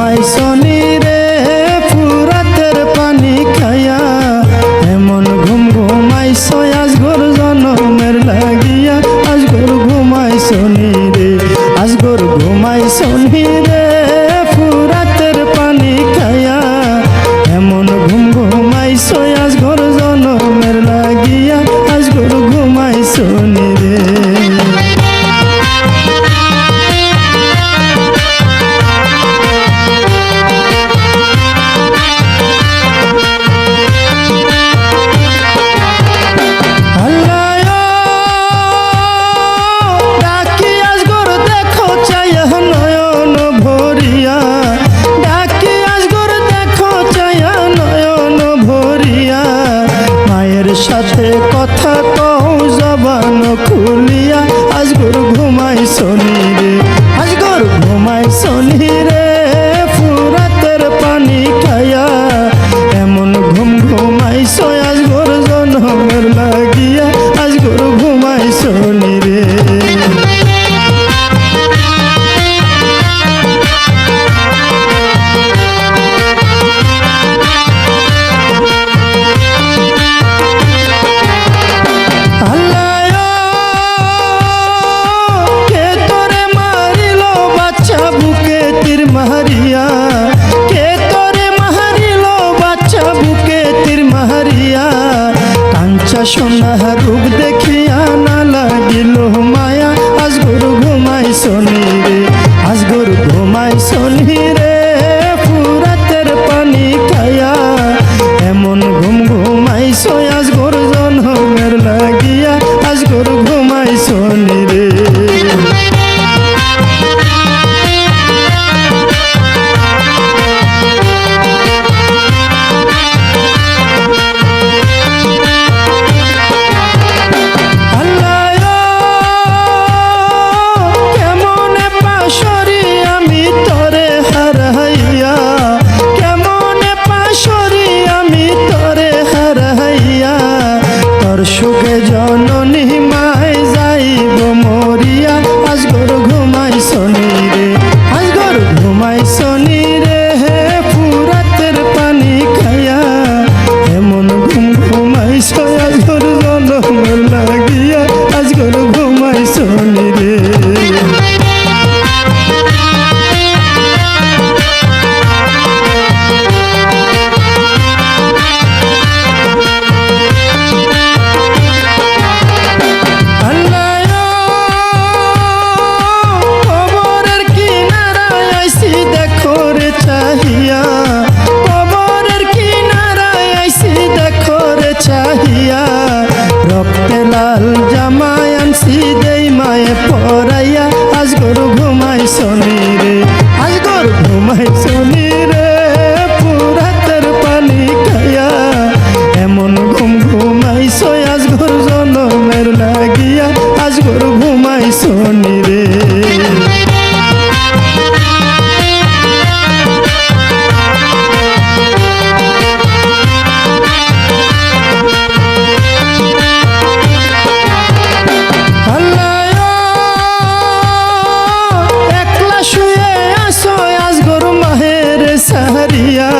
আমায় শোনে বলিয়া আজ গুরু ঘুমাই সলিয়া নাহা রূপ দেখিয়া না লাগিল মায়া। আজ গরু ঘুমাই সনি রে, আজ গরু ঘুমাই সনি pensaria